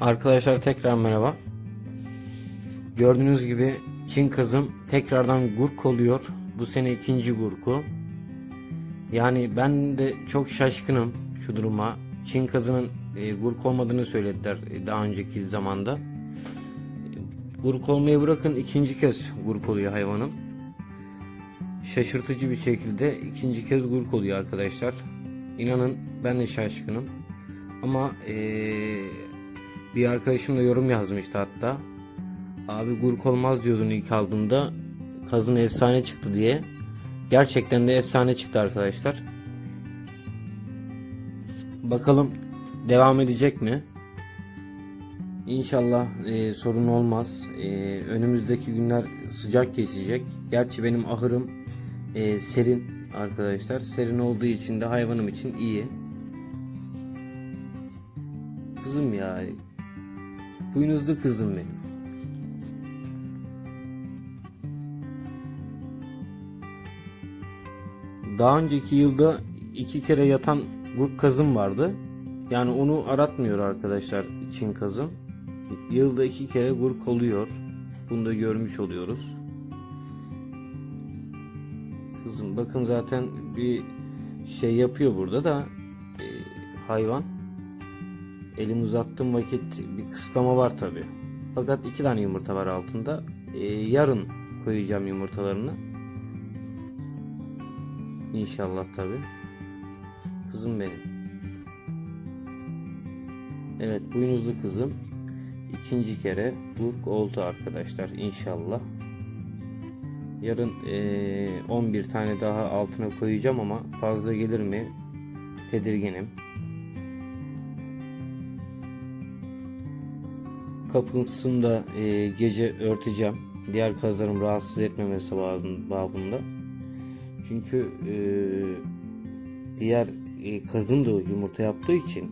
Arkadaşlar tekrar merhaba. Gördüğünüz gibi Çin kazım tekrardan gurk oluyor. Bu sene ikinci gurku. Yani ben de çok şaşkınım şu duruma. Çin kazının e, gurk olmadığını söylediler e, daha önceki zamanda. Gurk olmayı bırakın ikinci kez gurk oluyor hayvanın. Şaşırtıcı bir şekilde ikinci kez gurk oluyor arkadaşlar. İnanın ben de şaşkınım. Ama eee, bir arkadaşım da yorum yazmıştı hatta. Abi gurk olmaz diyordun ilk aldığında. Kazın efsane çıktı diye. Gerçekten de efsane çıktı arkadaşlar. Bakalım devam edecek mi? İnşallah eee, sorun olmaz. Eee, önümüzdeki günler sıcak geçecek. Gerçi benim ahırım eee, serin arkadaşlar. Serin olduğu için de hayvanım için iyi. Kızım ya. Boynuzlu kızım benim. Daha önceki yılda iki kere yatan gurk kazım vardı. Yani onu aratmıyor arkadaşlar Çin kazım. Yılda iki kere gurk oluyor. Bunu da görmüş oluyoruz. Kızım bakın zaten bir şey yapıyor burada da e, hayvan. Elim uzattığım vakit bir kısıtlama var tabi. Fakat iki tane yumurta var altında. E, yarın koyacağım yumurtalarını. İnşallah tabi. Kızım benim. Evet boynuzlu kızım. ikinci kere burk oldu arkadaşlar inşallah. Yarın eee, 11 tane daha altına koyacağım ama fazla gelir mi? Tedirginim. Kapısını da eee, gece örteceğim. Diğer kazlarım rahatsız etmemesi babın- babında. Çünkü eee, diğer eee, kazın da yumurta yaptığı için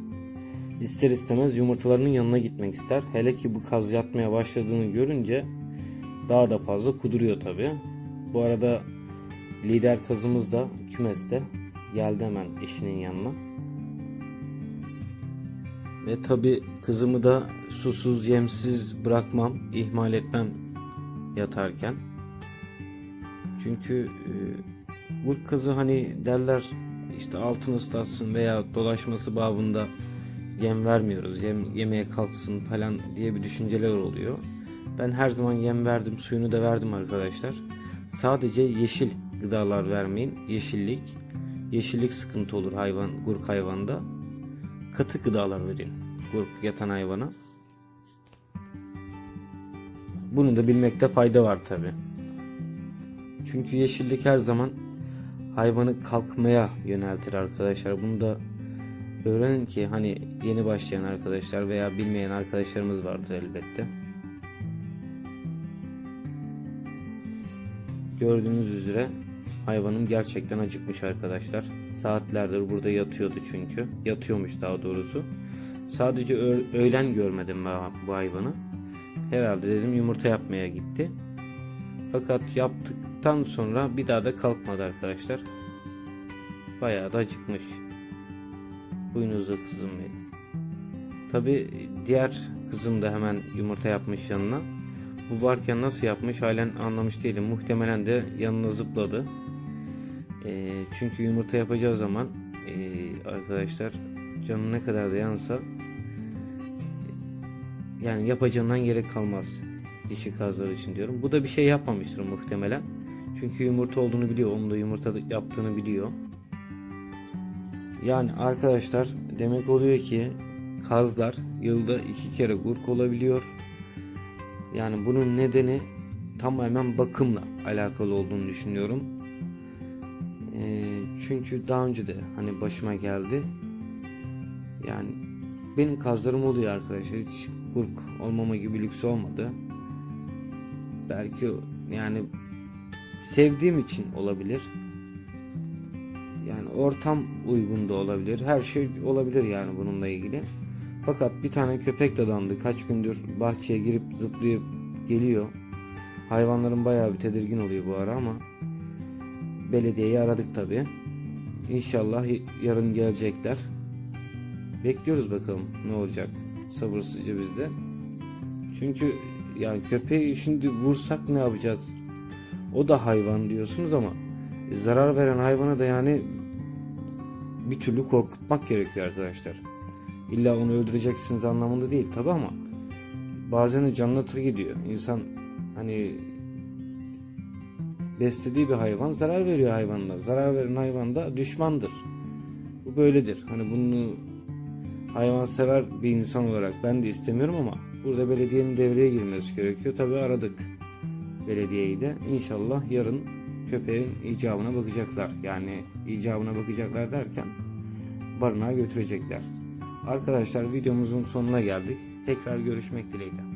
ister istemez yumurtalarının yanına gitmek ister. Hele ki bu kaz yatmaya başladığını görünce daha da fazla kuduruyor tabi. Bu arada lider kazımız da kümeste geldi hemen eşinin yanına. Ve tabi kızımı da susuz yemsiz bırakmam, ihmal etmem yatarken. Çünkü e, Gurk kızı hani derler işte altını ıslatsın veya dolaşması babında yem vermiyoruz. Yem yemeye kalksın falan diye bir düşünceler oluyor. Ben her zaman yem verdim, suyunu da verdim arkadaşlar. Sadece yeşil gıdalar vermeyin. Yeşillik. Yeşillik sıkıntı olur hayvan, gurk hayvanda. Katı gıdalar verin gurk yatan hayvana. Bunu da bilmekte fayda var tabi. Çünkü yeşillik her zaman hayvanı kalkmaya yöneltir arkadaşlar. Bunu da öğrenin ki hani yeni başlayan arkadaşlar veya bilmeyen arkadaşlarımız vardır elbette. Gördüğünüz üzere hayvanım gerçekten acıkmış arkadaşlar. Saatlerdir burada yatıyordu çünkü. Yatıyormuş daha doğrusu. Sadece öğlen görmedim ben bu hayvanı. Herhalde dedim yumurta yapmaya gitti. Fakat yaptıktan sonra bir daha da kalkmadı arkadaşlar. Bayağı da acıkmış. Boynuzlu kızım benim. Tabi diğer kızım da hemen yumurta yapmış yanına. Bu varken nasıl yapmış halen anlamış değilim. Muhtemelen de yanına zıpladı. Ee, çünkü yumurta yapacağı zaman ee, arkadaşlar canı ne kadar da yansa yani yapacağından gerek kalmaz. Dişi kazlar için diyorum. Bu da bir şey yapmamıştır muhtemelen. Çünkü yumurta olduğunu biliyor. Onun da yumurta yaptığını biliyor. Yani arkadaşlar demek oluyor ki kazlar yılda iki kere gurk olabiliyor. Yani bunun nedeni tamamen bakımla alakalı olduğunu düşünüyorum. Ee, çünkü daha önce de hani başıma geldi. Yani benim kazlarım oluyor arkadaşlar. Hiç gurk olmama gibi lüks olmadı. Belki yani sevdiğim için olabilir. Yani ortam uygun da olabilir. Her şey olabilir yani bununla ilgili. Fakat bir tane köpek dadandı. Kaç gündür bahçeye girip zıplayıp geliyor. Hayvanların bayağı bir tedirgin oluyor bu ara ama belediyeyi aradık tabi. İnşallah yarın gelecekler. Bekliyoruz bakalım ne olacak. sabırsızca biz de. Çünkü yani köpeği şimdi vursak ne yapacağız? O da hayvan diyorsunuz ama zarar veren hayvana da yani bir türlü korkutmak gerekiyor arkadaşlar. İlla onu öldüreceksiniz anlamında değil tabi ama bazen de canına tır gidiyor. İnsan hani beslediği bir hayvan zarar veriyor hayvanına. Zarar veren hayvan da düşmandır. Bu böyledir. Hani bunu hayvan sever bir insan olarak ben de istemiyorum ama burada belediyenin devreye girmesi gerekiyor. Tabi aradık belediyeyi de. İnşallah yarın köpeğin icabına bakacaklar. Yani icabına bakacaklar derken barınağa götürecekler. Arkadaşlar videomuzun sonuna geldik. Tekrar görüşmek dileğiyle.